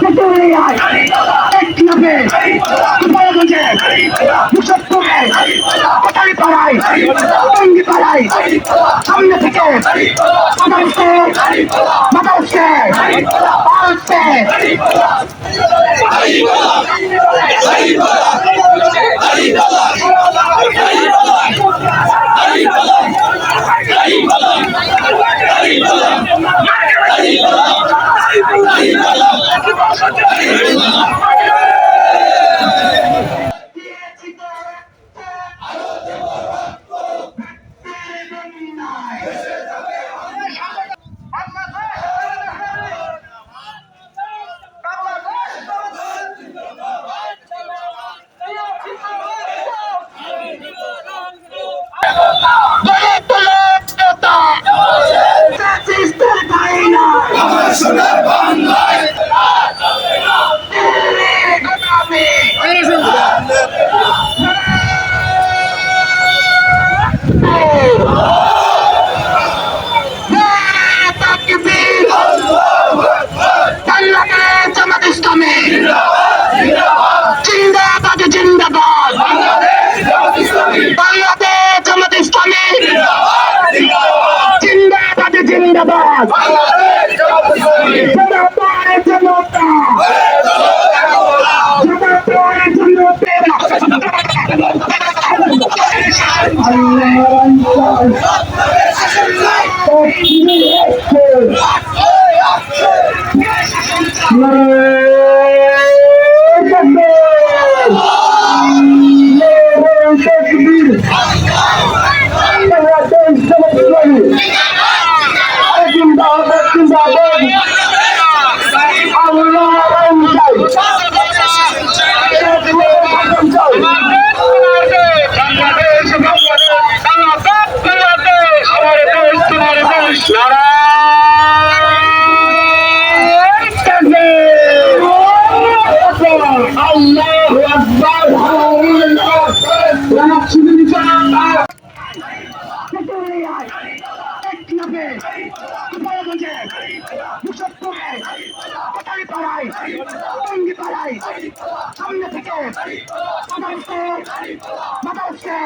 তেতুলিয়ায় টেকনাফে গোপালগঞ্জে মুসফপুরে কোটালীপাড়ায় টঙ্গিপাড়ায় সামনে থেকে মাথা উঠছে মাথা উঠছে জিন্দাবাদ। জিন্দাবাদ জনতার জনতা জনতার গোপালগঞ্জে মুসফপুরে কোটালীপাড়ায় টঙ্গিপাড়ায় সামনে থেকে মাদারসে মাদারসে মাথা উঠছে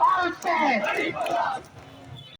পা উঠছে